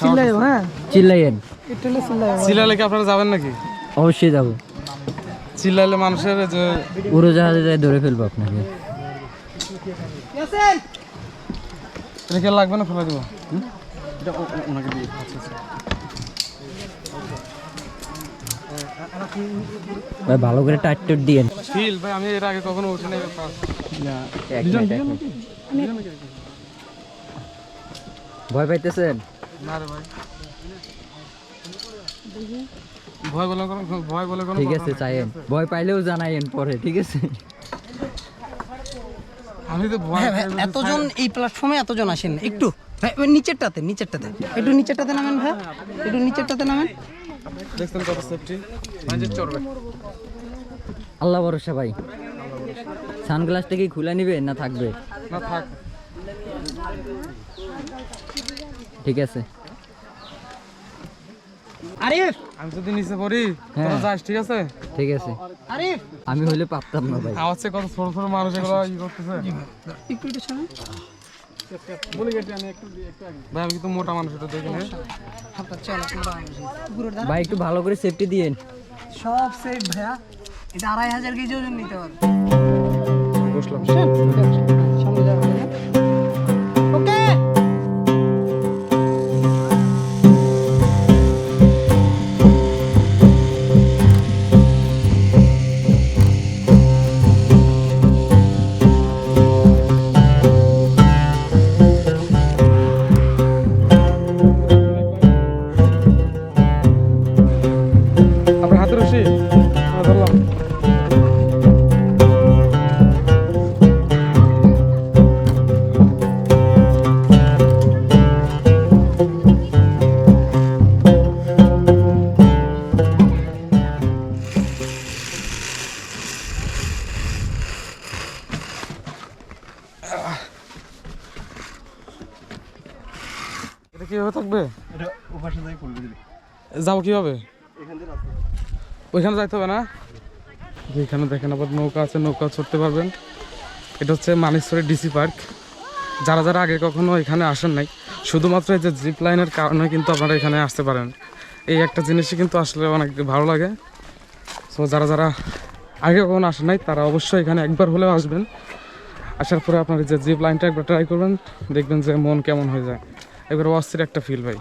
হ্যাঁ? চিল্লাইয়েন। চিল্লাইলে কি আপনারা যাবেন নাকি? অবশ্যই যাব। চিল্লাইলে মানুষের যে উড়োজাহাজে যাই ধরে ফেলব আপনাকে। লাগবে না ফেলে দেবো? এটা ও- ও- ওনাকে দিয়ে আচ্ছা আচ্ছা ভাই ভালো করে টাইট টুট দিয়েন। ফিল ভাই আমি এর আগে কখনো উঠে নাই। ভয় পাইতেছেন? না রে ভাই। ভয় বলে কোনো ভয় বলে কোনো ঠিক আছে। চাইয়েন ভয় পাইলেও জানাইয়েন পরে ঠিক আছে? আমি তো ভয় হ্যাঁ এতজন এই প্ল্যাটফর্মে এতজন আসেন। একটু ওই নিচেরটাতে নিচেরটাতে। একটু নিচেরটাতে নামেন ভাই। একটু নিচেরটাতে নামেন। দেখছেন কত সেফটি মানে চড়বে। আল্লাহ ভরসা ভাই। সানগ্লাসটা কি খুলে নিবে না থাকবে? না থাক। ঠিক আছে। আরিফ! আমি যদি নিচে পড়ি হ্যাঁ। তোরা যাস ঠিক আছে? ঠিক আছে। আরিফ! আমি পারতাম না ভাই। আওয়াজ কত ছোট ছোট মানুষ এগুলো ই করতেছে। একটু একটু শুনুন ভাই আমি কিন্তু মোটা মানুষ এটা দেখে ভাই একটু ভালো করে সেফটি দিয়েন। সব সেফ ভাইয়া। এটা আড়াই হাজার কেজি ওজন নিতে পারবে বসলাম। হ্যাঁ, ধরলাম এটা কীভাবে থাকবে? যাব কীভাবে? ওইখানে যাইতে হবে না? যে এখানে দেখেন আবার নৌকা আছে, নৌকা চড়তে পারবেন। এটা হচ্ছে মানেশ্বরী ডিসি পার্ক। যারা যারা আগে কখনো এখানে আসেন নাই, শুধুমাত্র এই যে জিপ লাইনের কারণে কিন্তু আপনারা এখানে আসতে পারেন। এই একটা জিনিসই কিন্তু আসলে অনেক ভালো লাগে। সো যারা যারা আগে কখনো আসেন নাই, তারা অবশ্যই এখানে একবার হলেও আসবেন। আসার পরে আপনার যে জিপ লাইনটা একবার ট্রাই করবেন, দেখবেন যে মন কেমন হয়ে যায়। একবার অস্থির একটা ফিল ভাই।